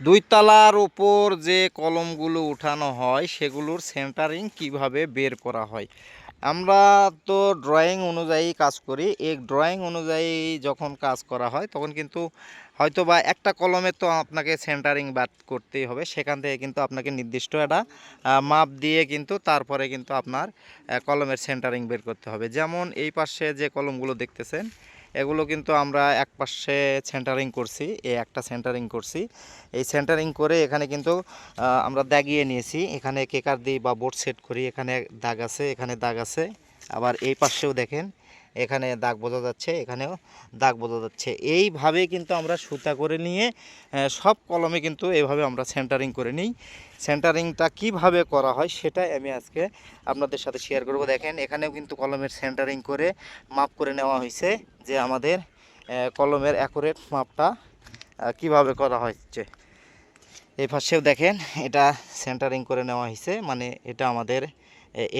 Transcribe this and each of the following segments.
দুই তালার উপর যে কলমগুলো উঠানো হয়, সেগুলোর সেন্টারিং কীভাবে বের করা হয়? আমরা তো ড্রয়িং অনুযায়ী কাজ করি। এই ড্রয়িং অনুযায়ী যখন কাজ করা হয়, তখন কিন্তু হয়তো বা একটা কলমে তো আপনাকে সেন্টারিং বাদ করতেই হবে। সেখান থেকে কিন্তু আপনাকে নির্দিষ্ট একটা মাপ দিয়ে কিন্তু তারপরে কিন্তু আপনার কলমের সেন্টারিং বের করতে হবে। যেমন এই পাশে যে কলমগুলো দেখতেছেন, এগুলো কিন্তু আমরা এক পাশে সেন্টারিং করছি এই একটা সেন্টারিং করছি। এই সেন্টারিং করে এখানে কিন্তু আমরা দাগিয়ে নিয়েছি। এখানে কেকার দিই বা বোর্ড সেট করি, এখানে দাগ আছে, এখানে দাগ আছে। আবার এই পাশেও দেখেন এখানে দাগ বোঝা যাচ্ছে, এখানেও দাগ বোঝা যাচ্ছে। এইভাবে কিন্তু আমরা সুতা করে নিয়ে সব কলমে কিন্তু এইভাবে আমরা সেন্টারিং করে নিই। সেন্টারিংটা কীভাবে করা হয় সেটাই আমি আজকে আপনাদের সাথে শেয়ার করব। দেখেন, এখানেও কিন্তু কলমের সেন্টারিং করে মাপ করে নেওয়া হয়েছে যে আমাদের কলমের অ্যাকুরেট মাপটা কীভাবে করা হচ্ছে এই পাশেও দেখেন, এটা সেন্টারিং করে নেওয়া হয়েছে মানে এটা আমাদের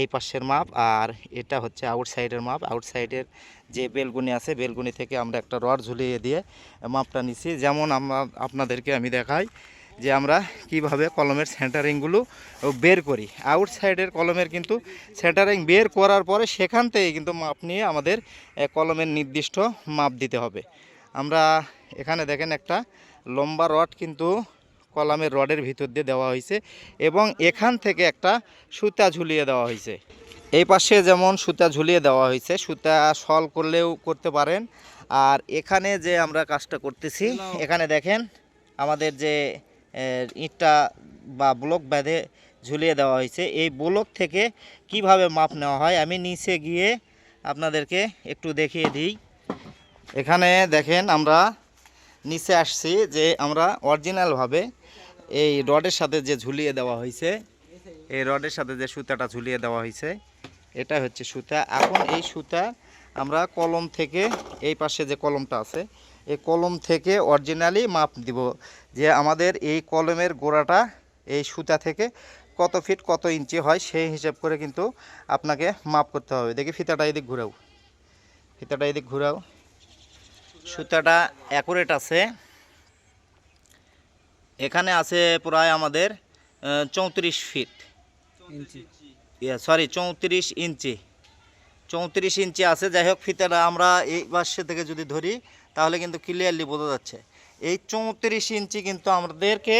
এই পাশের মাপ আর এটা হচ্ছে আউটসাইডের মাপ। আউটসাইডের যে বেলগুনি আছে, বেলগুনি থেকে আমরা একটা রড ঝুলিয়ে দিয়ে মাপটা নিছি। যেমন আমরা আপনাদেরকে আমি দেখাই যে আমরা কীভাবে কলমের সেন্টারিংগুলো বের করি। আউটসাইডের কলমের কিন্তু সেন্টারিং বের করার পরে সেখান থেকে কিন্তু মাপ নিয়ে আমাদের কলমের নির্দিষ্ট মাপ দিতে হবে। আমরা এখানে দেখেন একটা লম্বা রড কিন্তু কলামের রডের ভিতর দিয়ে দেওয়া হয়েছে এবং এখান থেকে একটা সুতা ঝুলিয়ে দেওয়া হয়েছে। এই পাশে যেমন সুতা ঝুলিয়ে দেওয়া হয়েছে, সুতা সল করলেও করতে পারেন। আর এখানে যে আমরা কাজটা করতেছি, এখানে দেখেন আমাদের যে ইটটা বা ব্লক বেঁধে ঝুলিয়ে দেওয়া হয়েছে। এই ব্লক থেকে কীভাবে মাপ নেওয়া হয়, আমি নিচে গিয়ে আপনাদেরকে একটু দেখিয়ে দিই। এখানে দেখেন আমরা নিচে আসছি যে আমরা অরিজিনালভাবে এই রডের সাথে যে ঝুলিয়ে দেওয়া হয়েছে, এই রডের সাথে যে সুতাটা ঝুলিয়ে দেওয়া হয়েছে, এটা হচ্ছে সুতা। এখন এই সুতা আমরা কলম থেকে, এই পাশে যে কলমটা আছে, এই কলম থেকে অরিজিনালি মাপ দিব যে আমাদের এই কলমের গোড়াটা এই সুতা থেকে কত ফিট কত ইঞ্চি হয়, সেই হিসাব করে কিন্তু আপনাকে মাপ করতে হবে। দেখি ফিতাটা এদিক ঘুরাও। ফিতাটা এদিক ঘুরাও। সুতাটা অ্যাকুরেট আছে। এখানে আছে প্রায় আমাদের চৌত্রিশ ফিট ইঞ্চি। সরি চৌত্রিশ ইঞ্চি। চৌত্রিশ ইঞ্চি আছে যাই হোক ফিতাটা আমরা এই পাশে থেকে যদি ধরি তাহলে কিন্তু ক্লিয়ারলি বোঝা যাচ্ছে। এই চৌত্রিশ ইঞ্চি কিন্তু আমাদেরকে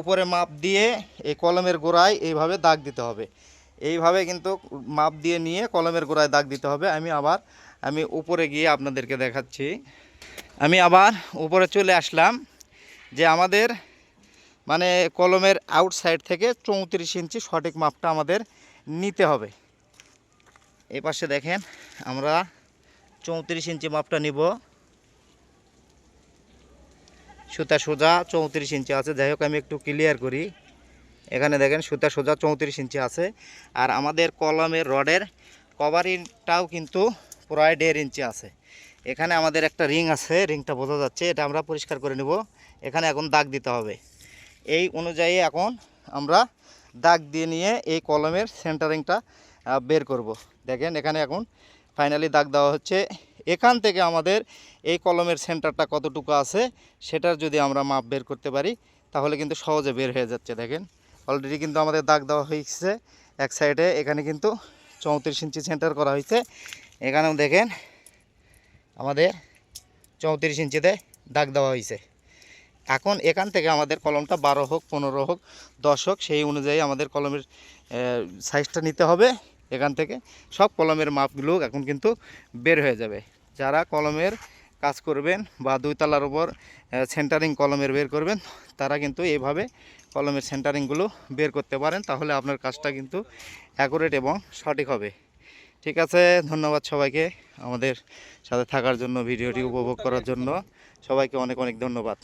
উপরে মাপ দিয়ে এই কলমের গোড়ায় এইভাবে দাগ দিতে হবে। এইভাবে কিন্তু মাপ দিয়ে নিয়ে কলমের গোড়ায় দাগ দিতে হবে। আমি আবার আমি উপরে গিয়ে আপনাদেরকে দেখাচ্ছি। আমি আবার উপরে চলে আসলাম যে আমাদের মানে কলমের আউটসাইড থেকে চৌত্রিশ ইঞ্চি সঠিক মাপটা আমাদের নিতে হবে। এই পাশে দেখেন আমরা চৌত্রিশ ইঞ্চি মাপটা নিব। সুতা সোজা চৌত্রিশ ইঞ্চি আছে। যাই হোক, আমি একটু ক্লিয়ার করি। এখানে দেখেন সুতা সোজা চৌত্রিশ ইঞ্চি আছে। আর আমাদের কলমের রডের কভারিংটাও কিন্তু প্রায় দেড় ইঞ্চি আছে। এখানে আমাদের একটা রিং আছে, রিংটা বোঝা যাচ্ছে, এটা আমরা পরিষ্কার করে নেব। এখানে এখন দাগ দিতে হবে। এই অনুযায়ী এখন আমরা দাগ দিয়ে নিয়ে এই কলমের সেন্টারিংটা বের করব। দেখেন, এখানে এখন ফাইনালি দাগ দেওয়া হচ্ছে। এখান থেকে আমাদের এই কলমের সেন্টারটা কতটুকু আছে, সেটার যদি আমরা মাপ বের করতে পারি, তাহলে কিন্তু সহজে বের হয়ে যাচ্ছে। দেখেন অলরেডি কিন্তু আমাদের দাগ দেওয়া হয়েছে এক সাইডে এখানে কিন্তু চৌত্রিশ ইঞ্চি সেন্টার করা হয়েছে। এখানেও দেখেন আমাদের চৌত্রিশ ইঞ্চিতে দাগ দেওয়া হয়েছে। এখন এখান থেকে আমাদের কলমটা বারো হোক, পনেরো হোক, দশ হোক, সেই অনুযায়ী আমাদের কলমের সাইজটা নিতে হবে এখান থেকে। সব কলমের মাপগুলো এখন কিন্তু বের হয়ে যাবে। যারা কলমের কাজ করবেন বা দুই তলার উপর সেন্টারিং কলমের বের করবেন, তারা কিন্তু এইভাবে কলমের সেন্টারিংগুলো বের করতে পারেন, তাহলে আপনার কাজটা কিন্তু অ্যাকুরেট এবং সঠিক হবে। ঠিক আছে, ধন্যবাদ সবাইকে আমাদের সাথে থাকার জন্য, ভিডিওটি উপভোগ করার জন্য। সবাইকে অনেক অনেক ধন্যবাদ।